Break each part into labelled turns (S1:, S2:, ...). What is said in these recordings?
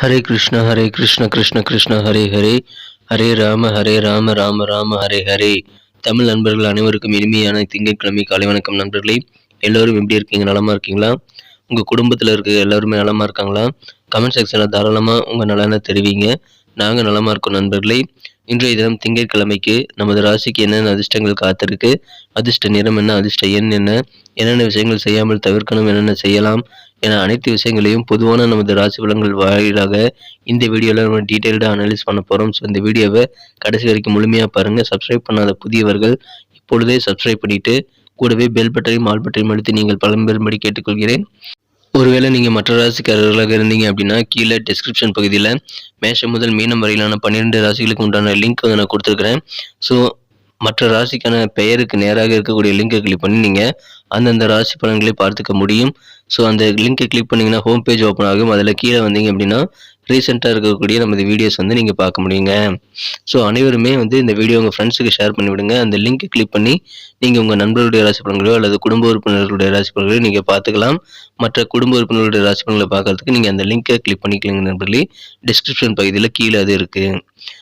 S1: ஹரே கிருஷ்ண ஹரே கிருஷ்ண கிருஷ்ண கிருஷ்ண ஹரே ஹரே. ஹரே ராம ஹரே ராம ராம ராம ஹரே ஹரே. தமிழ் நண்பர்கள் அனைவருக்கும் இனிமையான திங்கட்கிழமை காலை வணக்கம் நண்பர்களே. எல்லோரும் எப்படி இருக்கீங்க? நலமா இருக்கீங்களா? உங்கள் குடும்பத்தில் இருக்க எல்லாருமே நலமா இருக்காங்களா? கமெண்ட் செக்ஷனில் தாராளமாக உங்கள் நலனை தெரிவிங்க. நாங்கள் நலமா இருக்கோம் நண்பர்களே. இன்றைய தினம் திங்கட்கிழமைக்கு நமது ராசிக்கு என்னென்ன அதிர்ஷ்டங்கள் காத்திருக்கு? அதிர்ஷ்ட நிறம் என்ன? அதிர்ஷ்ட எண் என்ன? என்னென்ன விஷயங்கள் செய்யாமல் தவிர்க்கணும்? என்னென்ன செய்யலாம்? என அனைத்து விஷயங்களையும் பொதுவான நமது ராசி பலன்கள் வாயிலாக இந்த வீடியோவில் நம்ம டீட்டெயில்டாக அனலைஸ் பண்ண போகிறோம் ஸோ இந்த வீடியோவை கடைசி வரைக்கும் முழுமையாக பாருங்கள் சப்ஸ்கிரைப் பண்ணாத புதியவர்கள் இப்பொழுதே சப்ஸ்கிரைப் பண்ணிவிட்டு கூடவே பெல் பட்டனையும் ஆல் பட்டனையும் அழுத்தி நீங்கள் பலம்பெறும்படி கேட்டுக்கொள்கிறேன். ஒருவேளை நீங்கள் மற்ற ராசிக்காரர்களாக இருந்தீங்க அப்படின்னா கீழே டிஸ்கிரிப்ஷன் பகுதியில் மேஷம் முதல் மீனம் வரையிலான பன்னிரெண்டு ராசிகளுக்கு உண்டான லிங்க் வந்து நான் கொடுத்துருக்குறேன். ஸோ மற்ற ராசிக்கான பெயருக்கு நேராக இருக்கக்கூடிய லிங்கை கிளிக் பண்ணி நீங்கள் அந்தந்த ராசி பலன்களை பார்த்துக்க முடியும். ஸோ அந்த லிங்கை கிளிக் பண்ணிங்கன்னா ஹோம் பேஜ் ஓப்பன் ஆகும். அதில் கீழே வந்தீங்க அப்படின்னா ரீசெண்டாக இருக்கக்கூடிய நமது வீடியோஸ் வந்து நீங்கள் பார்க்க முடியுங்க. ஸோ அனைவருமே வந்து இந்த வீடியோ உங்கள் ஃப்ரெண்ட்ஸுக்கு ஷேர் பண்ணிவிடுங்க அந்த லிங்கை கிளிக் பண்ணி நீங்கள் உங்கள் நண்பர்களுடைய ராசி பலன்களோ அல்லது குடும்ப உறுப்பினர்களுடைய ராசி பலன்களோ நீங்கள் பார்த்துக்கலாம். மற்ற குடும்ப உறுப்பினர்களுடைய ராசி பலன்களை பார்க்கறதுக்கு நீங்கள் அந்த லிங்கை கிளிக் பண்ணிக்கலங்க நண்பர்களே. டிஸ்கிரிப்ஷன் பகுதியில் கீழே அது இருக்குது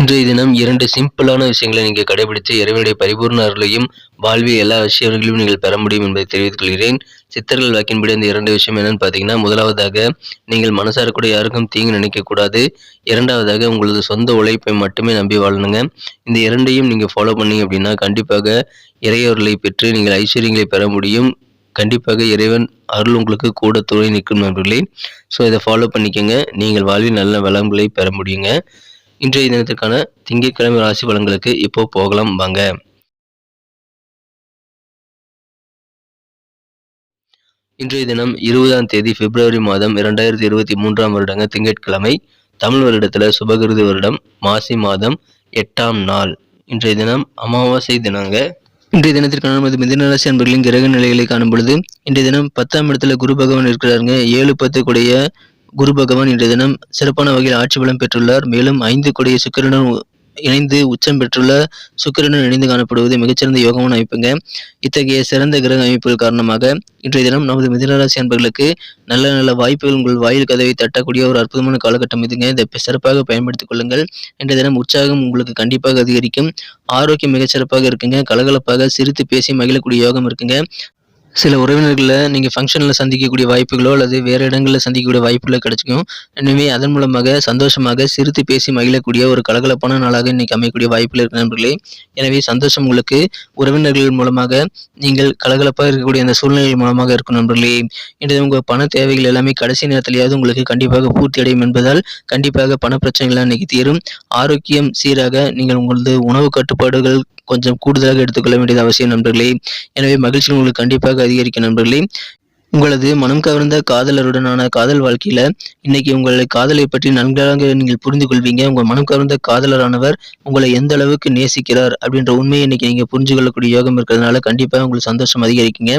S1: இன்றைய தினம் இரண்டு சிம்பிளான விஷயங்களை நீங்கள் கடைபிடித்து இறைவனுடைய பரிபூர்ண அருளையும் வாழ்வில் எல்லா விஷயங்களையும் நீங்கள் பெற முடியும் என்பதை தெரிவித்துக் கொள்கிறேன். சித்தர்கள் வாக்கின்படி அந்த இரண்டு விஷயம் என்னன்னு பார்த்தீங்கன்னா முதலாவதாக நீங்கள் மனசார கூட யாருக்கும் தீங்கு நினைக்கக்கூடாது. இரண்டாவதாக உங்களது சொந்த உழைப்பை மட்டுமே நம்பி வாழணுங்க. இந்த இரண்டையும் நீங்கள் ஃபாலோ பண்ணீங்க அப்படின்னா கண்டிப்பாக இறையொருளை பெற்று நீங்கள் ஐஸ்வர்யங்களை பெற முடியும். கண்டிப்பாக இறைவன் அருள் உங்களுக்கு கூட துணை நிற்கும் நண்பர்களே. ஸோ இதை ஃபாலோ பண்ணிக்கோங்க. நீங்கள் வாழ்வில் நல்ல வளங்களை பெற முடியுங்க. இன்றைய தினத்திற்கான திங்கட்கிழமை ராசி பலன்களுக்கு இப்போ போகலாம் வாங்க. இன்றைய தினம் இருபதாம் தேதி பிப்ரவரி மாதம் இரண்டாயிரத்தி இருபத்தி மூன்றாம் வருடங்க திங்கட்கிழமை. தமிழ் வருடத்தில் சுபகிருதி வருடம் மாசி மாதம் எட்டாம் நாள். இன்றைய தினம் அமாவாசை தினங்க. இன்றைய தினத்திற்கான நமது மிதனராசி அன்பர்களின் கிரக நிலைகளை காணும் பொழுது இன்றைய தினம் பத்தாம் இடத்துல குரு பகவான் இருக்கிறாருங்க. ஏழு பத்து கூடிய குரு பகவான் இன்றைய தினம் சிறப்பான வகையில் ஆட்சி பலம் பெற்றுள்ளார். மேலும் ஐந்து கொடிய சுக்கிரனுடன் இணைந்து உச்சம் பெற்றுள்ள சுக்கிரனுடன் இணைந்து காணப்படுவது மிகச்சிறந்த யோகமான அமைப்புங்க. இத்தகைய சிறந்த கிரக அமைப்புகள் காரணமாக இன்றைய தினம் நமது மிதனராசி அன்பர்களுக்கு நல்ல நல்ல வாய்ப்புகள் உங்கள் வாயில் கதவை தட்டக்கூடிய ஒரு அற்புதமான காலகட்டம் இதுங்க. இதை சிறப்பாக பயன்படுத்திக் கொள்ளுங்கள். இன்றைய தினம் உற்சாகம் உங்களுக்கு கண்டிப்பாக அதிகரிக்கும். ஆரோக்கியம் மிகச்சிறப்பாக இருக்குங்க. கலகலப்பாக சிரித்து பேசி மகிழக்கூடிய யோகம் இருக்குங்க. சில உறவினர்களை நீங்கள் ஃபங்க்ஷனில் சந்திக்கக்கூடிய வாய்ப்புகளோ அல்லது வேறு இடங்களில் சந்திக்கக்கூடிய வாய்ப்புகளோ கிடைச்சிக்கும். எனவே அதன் மூலமாக சந்தோஷமாக சிரித்து பேசி மகிழக்கூடிய ஒரு கலகலப்பான நாளாக இன்றைக்கி அமையக்கூடிய வாய்ப்புகள் இருக்கு நண்பர்களே. எனவே சந்தோஷம் உங்களுக்கு உறவினர்கள் மூலமாக நீங்கள் கலகலப்பாக இருக்கக்கூடிய அந்த சூழ்நிலை மூலமாக இருக்கும் நண்பர்களே. இன்றைய உங்கள் பண தேவைகள் எல்லாமே கடைசி நேரத்திலேயாவது உங்களுக்கு கண்டிப்பாக பூர்த்தி அடையும் என்பதால் கண்டிப்பாக பண பிரச்சனைகள் இன்றைக்கி தீரும். ஆரோக்கியம் சீராக நீங்கள் உங்களது உணவு கட்டுப்பாடுகள் கொஞ்சம் கூடுதலாக எடுத்துக்கொள்ள வேண்டியது அவசியம் நண்பர்களே. எனவே மகிழ்ச்சி உங்களுக்கு கண்டிப்பாக அதிகரிக்கும் நண்பர்களே. உங்களது மனம் கவர்ந்த காதலருடனான காதல் வாழ்க்கையில இன்னைக்கு உங்களை காதலை பற்றி நன்றாக நீங்கள் புரிந்து கொள்வீங்க. உங்க மனம் கவர்ந்த காதலரானவர் உங்களை எந்த அளவுக்கு நேசிக்கிறார் அப்படின்ற உண்மையை இன்னைக்கு நீங்க புரிஞ்சு கொள்ளக்கூடிய யோகம் இருக்கிறதுனால கண்டிப்பா உங்களுக்கு சந்தோஷம் அதிகரிக்குங்க.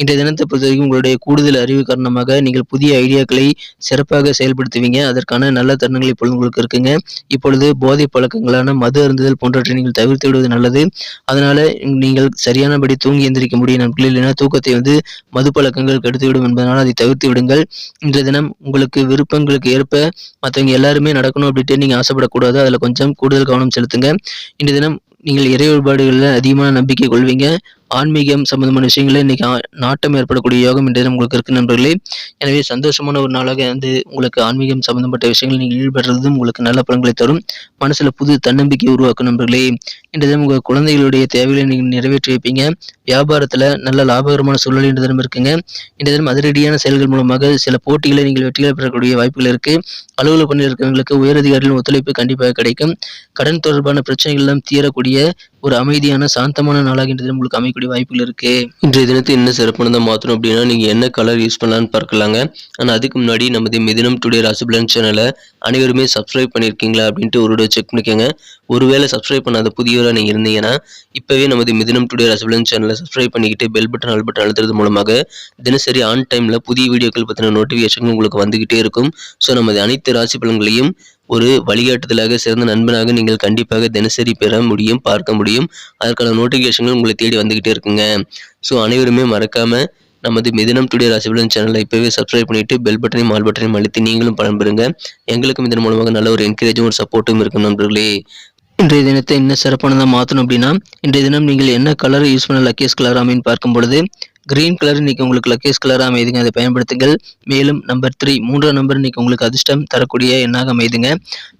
S1: இன்றைய தினத்தை பொறுத்த வரைக்கும் உங்களுடைய கூடுதல் அறிவு காரணமாக நீங்கள் புதிய ஐடியாக்களை சிறப்பாக செயல்படுத்துவீங்க. அதற்கான நல்ல தருணங்கள் இப்பொழுது உங்களுக்கு இருக்குங்க. இப்பொழுது போதை பழக்கங்களான மது அருந்துதல் போன்றவற்றை நீங்கள் தவிர்த்து விடுவது நல்லது. அதனால நீங்கள் சரியானபடி தூங்கி எந்திரிக்க முடியும் நண்பர்கள். இல்லைன்னா தூக்கத்தை வந்து மது பழக்கங்கள் ஏற்படுத்திவிடும் என்பதனால் அதை தவிர்த்து விடுங்கள். இன்றைய தினம் உங்களுக்கு விருப்பங்களுக்கு ஏற்ப மற்றவங்க எல்லாருமே நடக்கணும் அப்படின்ட்டு நீங்கள் ஆசைப்படக்கூடாது. அதில் கொஞ்சம் கூடுதல் கவனம் செலுத்துங்க. இன்றைய தினம் நீங்கள் இறை வழிபாடுகளில் அதிகமான நம்பிக்கை கொள்வீங்க. ஆன்மீகம் சம்பந்தமான விஷயங்களே இன்னைக்கு நாட்டம் ஏற்படக்கூடிய யோகம் என்று உங்களுக்கு இருக்கு நண்பர்களே. எனவே சந்தோஷமான ஒரு நாளாக வந்து உங்களுக்கு ஆன்மீகம் சம்பந்தப்பட்ட விஷயங்கள் நீங்கள் ஈடுபடுறதும் உங்களுக்கு நல்ல பலன்களை தரும். மனசுல புது தன்னம்பிக்கை உருவாக்கும் நண்பர்களே. இன்றைய தினம் உங்கள் குழந்தைகளுடைய தேவைகளை நீங்கள் நிறைவேற்றி வைப்பீங்க. வியாபாரத்தில் நல்ல லாபகரமான சூழ்நிலை இன்றைய தினம் இருக்குங்க. இன்றைய தினம் அதிரடியான செயல்கள் மூலமாக சில போட்டிகளை நீங்கள் வெற்றிகளை பெறக்கூடிய வாய்ப்புகள் இருக்குது அலுவலக பணியில் இருக்கிறவங்களுக்கு உயரதிகாரிகளின் ஒத்துழைப்பு கண்டிப்பாக கிடைக்கும். கடன் தொடர்பான பிரச்சனைகள் எல்லாம் தீரக்கூடிய ஒரு அமைதியான சாந்தமான நாளாக இன்றைய தினம் உங்களுக்கு அமையக்கூடிய வாய்ப்புகள் இருக்கு. இன்றைய தினத்தை என்ன சிறப்பானதாக மாற்றணும் அப்படின்னா நீங்கள் என்ன கலர் யூஸ் பண்ணலாம்னு பார்க்கலாங்க. ஆனால் அதுக்கு முன்னாடி நமது மிதினம் டுடே ராசிபலன் சேனலை அனைவருமே சப்ஸ்கிரைப் பண்ணியிருக்கீங்களா அப்படின்ட்டு ஒரு செக் பண்ணிக்கோங்க. ஒருவேளை சப்ஸ்கிரைப் பண்ணாத புதியவராக நீங்கள் இருந்தீங்கன்னா இப்போவே நமது மிதினம் டுடே ராசிபலன் சேனலை சப்ஸ்கிரைப் பண்ணிக்கிட்டு பெல் பட்டன் ஆல் பட்டன் அழுத்துறது மூலமாக தினசரி ஆன் டைமில் புதிய வீடியோக்கள் பற்றின நோட்டிஃபிகேஷன் உங்களுக்கு வந்துக்கிட்டே இருக்கும். ஸோ நமது அனைத்து ராசி பலன்களையும் ஒரு வழிகாட்டுதலாக சிறந்த நண்பனாக நீங்கள் கண்டிப்பாக தினசரி பெற முடியும் பார்க்க முடியும். அதற்கான நோட்டிஃபிகேஷன்கள் உங்களை தேடி வந்துக்கிட்டே இருக்குங்க. ஸோ அனைவருமே மறக்காம நமது மிதினம் டுடே ராசிபலன் சேனலை இப்போவே சப்ஸ்கிரைப் பண்ணிட்டு பெல் பட்டனையும் ஆல் பட்டனையும் அழுத்தி நீங்களும் பலன் பெறுங்க. எங்களுக்கும் இதன் மூலமாக நல்ல ஒரு என்கரேஜும் ஒரு சப்போர்ட்டும் இருக்கும் நண்பர்களே. இன்றைய தினத்தை என்ன சிறப்பானதாக மாற்றணும் அப்படின்னா இன்றைய தினம் நீங்கள் என்ன கலர் யூஸ் பண்ண லக்கேஸ் கலர் அமைன்னு பார்க்கும் பொழுது கிரீன் கலர் இன்னைக்கு உங்களுக்கு லக்கேஸ் கலராக அமைதுங்க. அதை பயன்படுத்துங்கள். மேலும் நம்பர் த்ரீ மூன்றாம் நம்பர் இன்னைக்கு உங்களுக்கு அதிர்ஷ்டம் தரக்கூடிய எண்ணாக அமைதுங்க.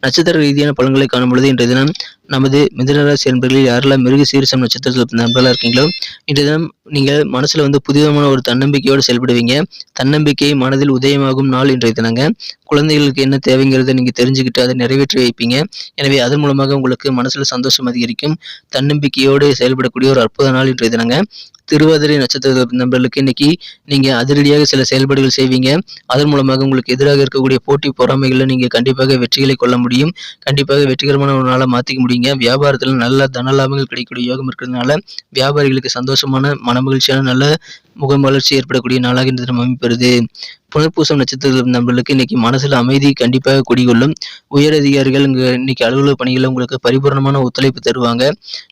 S1: நட்சத்திர ரீதியான பலன்களை காணும் பொழுது இன்றைய தினம் நமது மிதனராசி என்பர்களில் யாரெல்லாம் மிருக சீரிசம் நட்சத்திரத்தில் நண்பர்களாக இருக்கீங்களோ இன்றைய தினம் நீங்கள் மனசில் வந்து புதிதமான ஒரு தன்னம்பிக்கையோடு செயல்படுவீங்க. தன்னம்பிக்கை மனதில் உதயமாகும் நாள் இன்றைய தினங்க. குழந்தைகளுக்கு என்ன தேவைங்கிறத நீங்கள் தெரிஞ்சுக்கிட்டு அதை நிறைவேற்றி வைப்பீங்க. எனவே அதன் மூலமாக உங்களுக்கு மனசில் சந்தோஷம் அதிகரிக்கும். தன்னம்பிக்கையோடு செயல்படக்கூடிய ஒரு அற்புத நாள் இன்றைய தினங்க. திருவாதிரை நட்சத்திர நண்பர்களுக்கு இன்னைக்கு நீங்க அதிரடியாக சில செயல்பாடுகள் செய்வீங்க. அதன் மூலமாக உங்களுக்கு எதிராக இருக்கக்கூடிய போட்டி பொறாமைகளில் நீங்க கண்டிப்பாக வெற்றிகளை கொள்ள முடியும். கண்டிப்பாக வெற்றிகரமான ஒரு நாளை மாற்றிக்க முடியுங்க வியாபாரத்தில் நல்ல தன லாபங்கள் கிடைக்கக்கூடிய யோகம் இருக்கிறதுனால வியாபாரிகளுக்கு சந்தோஷமான மனமகிழ்ச்சியான நல்ல முகமலர்ச்சி ஏற்படக்கூடிய நாளாக இந்த தினம் அமைப்பெறுது புனர்பூசம் நட்சத்திரத்தில் நம்மளுக்கு இன்னைக்கு மனசில் அமைதி கண்டிப்பாக குடிகொள்ளும். உயர் அதிகாரிகள் இங்கே இன்னைக்கு அலுவலக பணிகளில் உங்களுக்கு பரிபூர்ணமான ஒத்துழைப்பு தருவாங்க.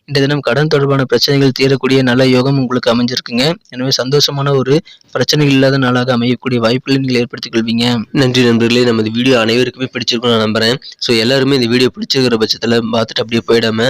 S1: இந்த தினம் கடன் தொடர்பான பிரச்சனைகள் தீரக்கூடிய நல்ல யோகம் உங்களுக்கு அமைஞ்சிருக்குங்க. எனவே சந்தோஷமான ஒரு பிரச்சனைகள் இல்லாத நாளாக அமையக்கூடிய வாய்ப்புகளை நீங்கள் ஏற்படுத்திக் கொள்வீங்க. நன்றி நண்பர்களே. நமது வீடியோ அனைவருக்குமே பிடிச்சிருக்கும் நான் நம்புறேன். ஸோ எல்லாருமே இந்த வீடியோ பிடிச்சிருக்கிற பட்சத்தில் பார்த்துட்டு அப்படியே போயிடாம